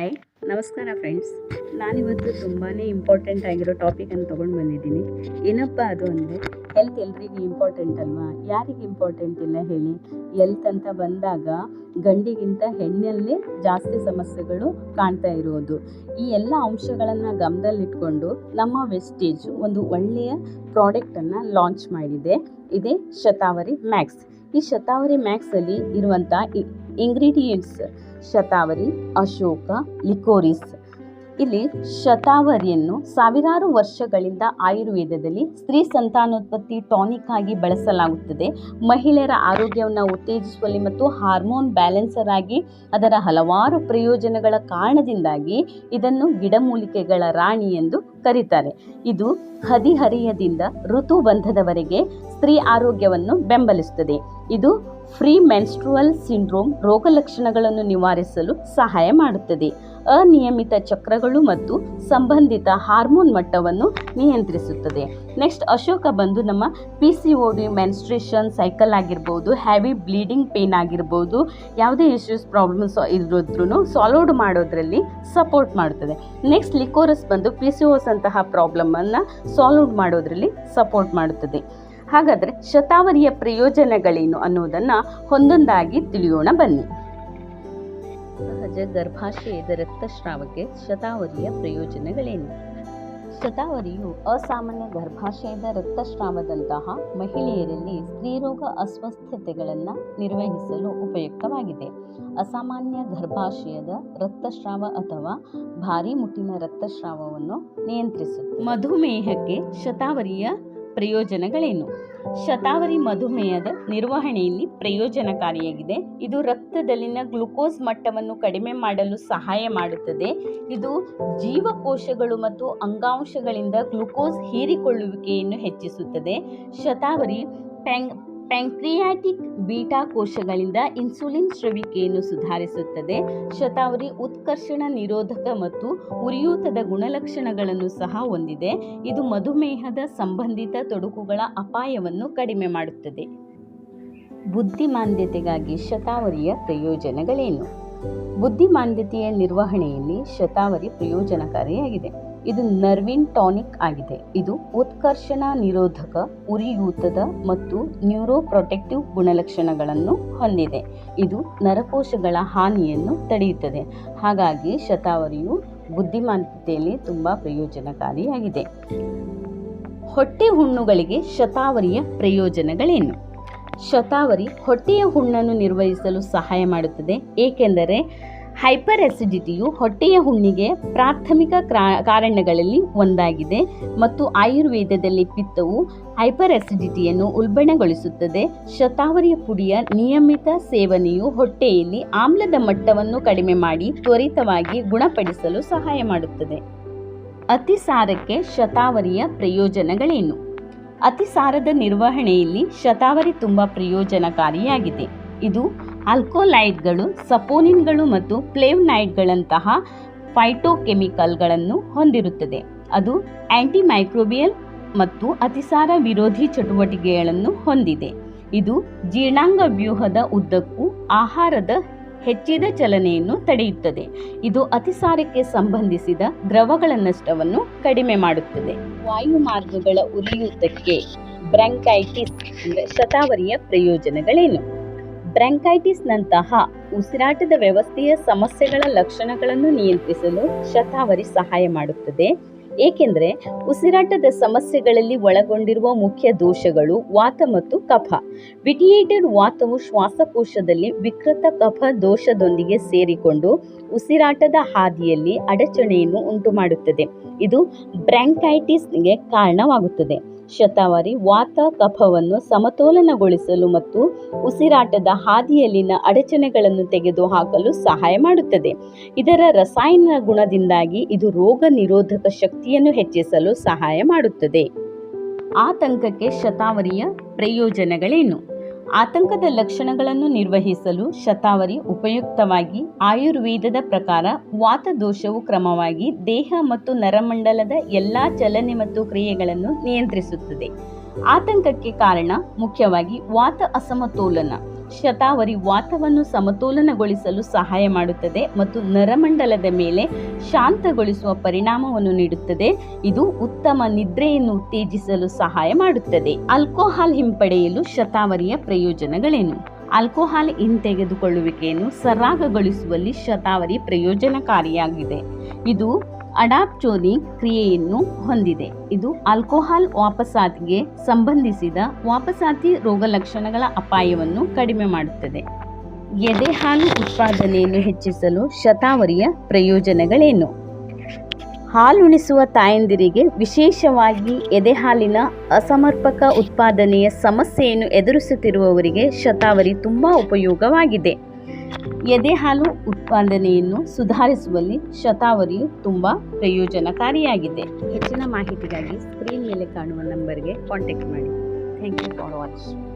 Hi ನಮಸ್ಕಾರ friends ನಾನಿವತ್ತು ತುಂಬಾ ಇಂಪಾರ್ಟೆಂಟ್ ಆಗಿರೋ ಟಾಪಿಕನ್ನು ತೊಗೊಂಡು ಬಂದಿದ್ದೀನಿ. ಏನಪ್ಪ ಅದು ಅಂದರೆ ಹೆಲ್ತ್ ಎಲ್ರಿಗೂ ಇಂಪಾರ್ಟೆಂಟ್ ಅಲ್ವಾ? ಯಾರಿಗೆ ಇಂಪಾರ್ಟೆಂಟ್ ಇಲ್ಲ ಹೇಳಿ? ಹೆಲ್ತ್ ಅಂತ ಬಂದಾಗ ಗಂಡಿಗಿಂತ ಹೆಣ್ಣಲ್ಲಿ ಜಾಸ್ತಿ ಸಮಸ್ಯೆಗಳು ಕಾಣ್ತಾ ಇರೋದು. ಈ ಎಲ್ಲ ಅಂಶಗಳನ್ನು ಗಮನದಲ್ಲಿಟ್ಕೊಂಡು ನಮ್ಮ ವೆಸ್ಟೇಜ್ ಒಂದು ಒಳ್ಳೆಯ ಪ್ರಾಡಕ್ಟನ್ನು ಲಾಂಚ್ ಮಾಡಿದೆ. ಇದೇ ಶತಾವರಿ ಮ್ಯಾಕ್ಸ್ ಈ ಶತಾವರಿ ಮ್ಯಾಕ್ಸಲ್ಲಿ ಇರುವಂಥ ಇಂಗ್ರೀಡಿಯೆಂಟ್ಸ್ ಶತಾವರಿ, ಅಶೋಕ, ಲಿಕೋರಿಸ್ ಇಲ್ಲಿ ಶತಾವರಿಯನ್ನು ಸಾವಿರಾರು ವರ್ಷಗಳಿಂದ ಆಯುರ್ವೇದದಲ್ಲಿ ಸ್ತ್ರೀ ಸಂತಾನೋತ್ಪತ್ತಿ ಟಾನಿಕ್ ಆಗಿ ಬಳಸಲಾಗುತ್ತದೆ. ಮಹಿಳೆಯರ ಆರೋಗ್ಯವನ್ನು ಉತ್ತೇಜಿಸುವಲ್ಲಿ ಮತ್ತು ಹಾರ್ಮೋನ್ ಬ್ಯಾಲೆನ್ಸರ್ ಆಗಿ ಅದರ ಹಲವಾರು ಪ್ರಯೋಜನಗಳ ಕಾರಣದಿಂದಾಗಿ ಇದನ್ನು ಗಿಡಮೂಲಿಕೆಗಳ ರಾಣಿ ಎಂದು ಕರೀತಾರೆ. ಇದು ಹದಿಹರಿಯದಿಂದ ಋತುಬಂಧದವರೆಗೆ ಸ್ತ್ರೀ ಆರೋಗ್ಯವನ್ನು ಬೆಂಬಲಿಸುತ್ತದೆ. ಇದು ಫ್ರೀ ಮೆನ್ಸ್ಟ್ರುವಲ್ ಸಿಂಡ್ರೋಮ್ ರೋಗಲಕ್ಷಣಗಳನ್ನು ನಿವಾರಿಸಲು ಸಹಾಯ ಮಾಡುತ್ತದೆ. ಅನಿಯಮಿತ ಚಕ್ರಗಳು ಮತ್ತು ಸಂಬಂಧಿತ ಹಾರ್ಮೋನ್ ಮಟ್ಟವನ್ನು ನಿಯಂತ್ರಿಸುತ್ತದೆ. ನೆಕ್ಸ್ಟ್, ಅಶೋಕ ಬಂದು ನಮ್ಮ P C O D menstruation cycle ಆಗಿರ್ಬೋದು ಹ್ಯಾವಿ ಬ್ಲೀಡಿಂಗ್ ಪೇನ್ ಆಗಿರ್ಬೋದು, ಯಾವುದೇ ಇಶ್ಯೂಸ್ ಪ್ರಾಬ್ಲಮ್ಸ್ ಇರೋದ್ರೂ ಸಾಲ್ವ್ಡ್ ಮಾಡೋದ್ರಲ್ಲಿ ಸಪೋರ್ಟ್ ಮಾಡುತ್ತದೆ ನೆಕ್ಸ್ಟ್ ಲಿಕೋರಸ್ ಬಂದು ಪಿ ಸಿ ಓಸ್ ಅಂತಹ ಪ್ರಾಬ್ಲಮನ್ನು ಸಾಲ್ವ್ಡ್ ಮಾಡೋದ್ರಲ್ಲಿ ಸಪೋರ್ಟ್ ಮಾಡುತ್ತದೆ ಹಾಗಾದರೆ ಶತಾವರಿಯ ಪ್ರಯೋಜನಗಳೇನು ಅನ್ನೋದನ್ನು ಒಂದೊಂದಾಗಿ ತಿಳಿಯೋಣ ಬನ್ನಿ. ಸಹಜ ಗರ್ಭಾಶಯದ ರಕ್ತಸ್ರಾವಕ್ಕೆ ಶತಾವರಿಯ ಪ್ರಯೋಜನಗಳೇನು? ಶತಾವರಿಯು ಅಸಾಮಾನ್ಯ ಗರ್ಭಾಶಯದ ರಕ್ತಸ್ರಾವದಂತಹ ಮಹಿಳೆಯರಲ್ಲಿ ಸ್ತ್ರೀರೋಗ ಅಸ್ವಸ್ಥತೆಗಳನ್ನು ನಿರ್ವಹಿಸಲು ಉಪಯುಕ್ತವಾಗಿದೆ. ಅಸಾಮಾನ್ಯ ಗರ್ಭಾಶಯದ ರಕ್ತಸ್ರಾವ ಅಥವಾ ಭಾರಿ ಮುಟ್ಟಿನ ರಕ್ತಸ್ರಾವವನ್ನು ನಿಯಂತ್ರಿಸುತ್ತದೆ ಮಧುಮೇಹಕ್ಕೆ ಶತಾವರಿಯ ಪ್ರಯೋಜನಗಳೇನು? ಶತಾವರಿ ಮಧುಮೇಹದ ನಿರ್ವಹಣೆಯಲ್ಲಿ ಪ್ರಯೋಜನಕಾರಿಯಾಗಿದೆ. ಇದು ರಕ್ತದಲ್ಲಿನ ಗ್ಲುಕೋಸ್ ಮಟ್ಟವನ್ನು ಕಡಿಮೆ ಮಾಡಲು ಸಹಾಯ ಮಾಡುತ್ತದೆ. ಇದು ಜೀವಕೋಶಗಳು ಮತ್ತು ಅಂಗಾಂಶಗಳಿಂದ ಗ್ಲುಕೋಸ್ ಹೀರಿಕೊಳ್ಳುವಿಕೆಯನ್ನು ಹೆಚ್ಚಿಸುತ್ತದೆ. ಶತಾವರಿ ಪ್ಯಾಂಗ್ ಪ್ಯಾಂಕ್ರಿಯಾಟಿಕ್ ಬೀಟಾ ಕೋಶಗಳಿಂದ ಇನ್ಸುಲಿನ್ ಸ್ರವಿಕೆಯನ್ನು ಸುಧಾರಿಸುತ್ತದೆ. ಶತಾವರಿ ಉತ್ಕರ್ಷಣ ನಿರೋಧಕ ಮತ್ತು ಉರಿಯೂತದ ಗುಣಲಕ್ಷಣಗಳನ್ನು ಸಹ ಹೊಂದಿದೆ. ಇದು ಮಧುಮೇಹದ ಸಂಬಂಧಿತ ತೊಡಕುಗಳ ಅಪಾಯವನ್ನು ಕಡಿಮೆ ಮಾಡುತ್ತದೆ. ಬುದ್ಧಿಮಾಂದ್ಯತೆಗಾಗಿ ಶತಾವರಿಯ ಪ್ರಯೋಜನಗಳೇನು? ಬುದ್ಧಿಮಾಂದ್ಯತೆಯ ನಿರ್ವಹಣೆಯಲ್ಲಿ ಶತಾವರಿ ಪ್ರಯೋಜನಕಾರಿಯಾಗಿದೆ. ಇದು ನರ್ವಿನ್ ಟಾನಿಕ್ ಆಗಿದೆ. ಇದು ಉತ್ಕರ್ಷಣ ನಿರೋಧಕ, ಉರಿಯೂತದ ಮತ್ತು ನ್ಯೂರೋ ಪ್ರೊಟೆಕ್ಟಿವ್ ಗುಣಲಕ್ಷಣಗಳನ್ನು ಹೊಂದಿದೆ. ಇದು ನರಕೋಶಗಳ ಹಾನಿಯನ್ನು ತಡೆಯುತ್ತದೆ. ಹಾಗಾಗಿ ಶತಾವರಿಯು ಬುದ್ಧಿಮಾನತೆಯಲ್ಲಿ ತುಂಬ ಪ್ರಯೋಜನಕಾರಿಯಾಗಿದೆ. ಹೊಟ್ಟೆ ಹುಣ್ಣುಗಳಿಗೆ ಶತಾವರಿಯ ಪ್ರಯೋಜನಗಳೇನು? ಶತಾವರಿ ಹೊಟ್ಟೆಯ ಹುಣ್ಣನ್ನು ನಿರ್ವಹಿಸಲು ಸಹಾಯ ಮಾಡುತ್ತದೆ. ಏಕೆಂದರೆ ಹೈಪರ್ ಎಸಿಡಿಟಿಯು ಹೊಟ್ಟೆಯ ಹುಣ್ಣಿಗೆ ಪ್ರಾಥಮಿಕ ಕಾರಣಗಳಲ್ಲಿ ಒಂದಾಗಿದೆ ಮತ್ತು ಆಯುರ್ವೇದದಲ್ಲಿ ಪಿತ್ತವು ಹೈಪರ್ ಎಸಿಡಿಟಿಯನ್ನು ಉಲ್ಬಣಗೊಳಿಸುತ್ತದೆ. ಶತಾವರಿಯ ಪುಡಿಯ ನಿಯಮಿತ ಸೇವನೆಯು ಹೊಟ್ಟೆಯಲ್ಲಿ ಆಮ್ಲದ ಮಟ್ಟವನ್ನು ಕಡಿಮೆ ಮಾಡಿ ತ್ವರಿತವಾಗಿ ಗುಣಪಡಿಸಲು ಸಹಾಯ ಮಾಡುತ್ತದೆ. ಅತಿಸಾರಕ್ಕೆ ಶತಾವರಿಯ ಪ್ರಯೋಜನಗಳೇನು? ಅತಿಸಾರದ ನಿರ್ವಹಣೆಯಲ್ಲಿ ಶತಾವರಿ ತುಂಬ ಪ್ರಯೋಜನಕಾರಿಯಾಗಿದೆ. ಇದು ಆಲ್ಕೋಲೈಡ್ಗಳು, ಸಪೋನಿನ್ಗಳು ಮತ್ತು ಫ್ಲೇವ್ನೈಡ್ಗಳಂತಹ ಫೈಟೋಕೆಮಿಕಲ್ಗಳನ್ನು ಹೊಂದಿರುತ್ತದೆ. ಅದು ಆಂಟಿಮೈಕ್ರೋಬಿಯಲ್ ಮತ್ತು ಅತಿಸಾರ ವಿರೋಧಿ ಚಟುವಟಿಕೆಗಳನ್ನು ಹೊಂದಿದೆ. ಇದು ಜೀರ್ಣಾಂಗ ವ್ಯೂಹದ ಉದ್ದಕ್ಕೂ ಆಹಾರದ ಹೆಚ್ಚಿದ ಚಲನೆಯನ್ನು ತಡೆಯುತ್ತದೆ. ಇದು ಅತಿಸಾರಕ್ಕೆ ಸಂಬಂಧಿಸಿದ ದ್ರವಗಳ ನಷ್ಟವನ್ನು ಕಡಿಮೆ ಮಾಡುತ್ತದೆ. ವಾಯು ಮಾರ್ಗಗಳ ಉರಿಯೂತಕ್ಕೆ ಬ್ರಾಂಕೈಟಿಸ್ ಅಂದರೆ ಶತಾವರಿಯ ಪ್ರಯೋಜನಗಳೇನು? ಬ್ರ್ಯಾಂಕೈಟಿಸ್ನಂತಹ ಉಸಿರಾಟದ ವ್ಯವಸ್ಥೆಯ ಸಮಸ್ಯೆಗಳ ಲಕ್ಷಣಗಳನ್ನು ನಿಯಂತ್ರಿಸಲು ಶತಾವರಿ ಸಹಾಯ ಮಾಡುತ್ತದೆ. ಏಕೆಂದರೆ ಉಸಿರಾಟದ ಸಮಸ್ಯೆಗಳಲ್ಲಿ ಒಳಗೊಂಡಿರುವ ಮುಖ್ಯ ದೋಷಗಳು ವಾತ ಮತ್ತು ಕಫ. ವಿಟಿಯೇಟೆಡ್ ವಾತವು ಶ್ವಾಸಕೋಶದಲ್ಲಿ ವಿಕೃತ ಕಫ ದೋಷದೊಂದಿಗೆ ಸೇರಿಕೊಂಡು ಉಸಿರಾಟದ ಹಾದಿಯಲ್ಲಿ ಅಡಚಣೆಯನ್ನು ಉಂಟುಮಾಡುತ್ತದೆ. ಇದು ಬ್ರ್ಯಾಂಕೈಟಿಸ್ಗೆ ಕಾರಣವಾಗುತ್ತದೆ. ಶತಾವರಿ ವಾತ ಕಫವನ್ನು ಸಮತೋಲನಗೊಳಿಸಲು ಮತ್ತು ಉಸಿರಾಟದ ಹಾದಿಯಲ್ಲಿನ ಅಡಚಣೆಗಳನ್ನು ತೆಗೆದುಹಾಕಲು ಸಹಾಯ ಮಾಡುತ್ತದೆ. ಇದರ ರಸಾಯನ ಗುಣದಿಂದಾಗಿ ಇದು ರೋಗ ನಿರೋಧಕ ಶಕ್ತಿಯನ್ನು ಹೆಚ್ಚಿಸಲು ಸಹಾಯ ಮಾಡುತ್ತದೆ. ಆತಂಕಕ್ಕೆ ಶತಾವರಿಯ ಪ್ರಯೋಜನಗಳೇನು? ಆತಂಕದ ಲಕ್ಷಣಗಳನ್ನು ನಿರ್ವಹಿಸಲು ಶತಾವರಿ ಉಪಯುಕ್ತವಾಗಿ ಆಯುರ್ವೇದದ ಪ್ರಕಾರ ವಾತ ದೋಷವು ಕ್ರಮವಾಗಿ ದೇಹ ಮತ್ತು ನರಮಂಡಲದ ಎಲ್ಲಾ ಚಲನೆ ಮತ್ತು ಕ್ರಿಯೆಗಳನ್ನು ನಿಯಂತ್ರಿಸುತ್ತದೆ. ಆತಂಕಕ್ಕೆ ಕಾರಣ ಮುಖ್ಯವಾಗಿ ವಾತ ಅಸಮತೋಲನ. ಶತಾವರಿ ವಾತವನ್ನು ಸಮತೋಲನಗೊಳಿಸಲು ಸಹಾಯ ಮಾಡುತ್ತದೆ ಮತ್ತು ನರಮಂಡಲದ ಮೇಲೆ ಶಾಂತಗೊಳಿಸುವ ಪರಿಣಾಮವನ್ನು ನೀಡುತ್ತದೆ. ಇದು ಉತ್ತಮ ನಿದ್ರೆಯನ್ನು ಉತ್ತೇಜಿಸಲು ಸಹಾಯ ಮಾಡುತ್ತದೆ. ಆಲ್ಕೋಹಾಲ್ ಹಿಂಪಡೆಯಲು ಶತಾವರಿಯ ಪ್ರಯೋಜನಗಳೇನು? ಆಲ್ಕೋಹಾಲ್ ಹಿಂತೆಗೆದುಕೊಳ್ಳುವಿಕೆಯನ್ನು ಸರಾಗಗೊಳಿಸುವಲ್ಲಿ ಶತಾವರಿ ಪ್ರಯೋಜನಕಾರಿಯಾಗಿದೆ. ಇದು ಅಡಾಪ್ಚೋನಿ ಕ್ರಿಯೆಯನ್ನು ಹೊಂದಿದೆ. ಇದು ಆಲ್ಕೋಹಾಲ್ ವಾಪಸಾತಿಗೆ ಸಂಬಂಧಿಸಿದ ವಾಪಸಾತಿ ರೋಗಲಕ್ಷಣಗಳ ಅಪಾಯವನ್ನು ಕಡಿಮೆ ಮಾಡುತ್ತದೆ. ಎದೆಹಾಲು ಉತ್ಪಾದನೆಯನ್ನು ಹೆಚ್ಚಿಸಲು ಶತಾವರಿಯ ಪ್ರಯೋಜನಗಳೇನು? ಹಾಲುಣಿಸುವ ತಾಯಂದಿರಿಗೆ ವಿಶೇಷವಾಗಿ ಎದೆಹಾಲಿನ ಅಸಮರ್ಪಕ ಉತ್ಪಾದನೆಯ ಸಮಸ್ಯೆಯನ್ನು ಎದುರಿಸುತ್ತಿರುವವರಿಗೆ ಶತಾವರಿ ತುಂಬ ಉಪಯೋಗವಾಗಿದೆ. ಎದೆಹಾಲು ಉತ್ಪಾದನೆಯನ್ನು ಸುಧಾರಿಸುವಲ್ಲಿ ಶತಾವರಿಯು ತುಂಬ ಪ್ರಯೋಜನಕಾರಿಯಾಗಿದೆ. ಹೆಚ್ಚಿನ ಮಾಹಿತಿಗಾಗಿ ಸ್ಕ್ರೀನ್ ಮೇಲೆ ಕಾಣುವ ನಂಬರ್ಗೆ ಕಾಂಟ್ಯಾಕ್ಟ್ ಮಾಡಿ. Thank you for watching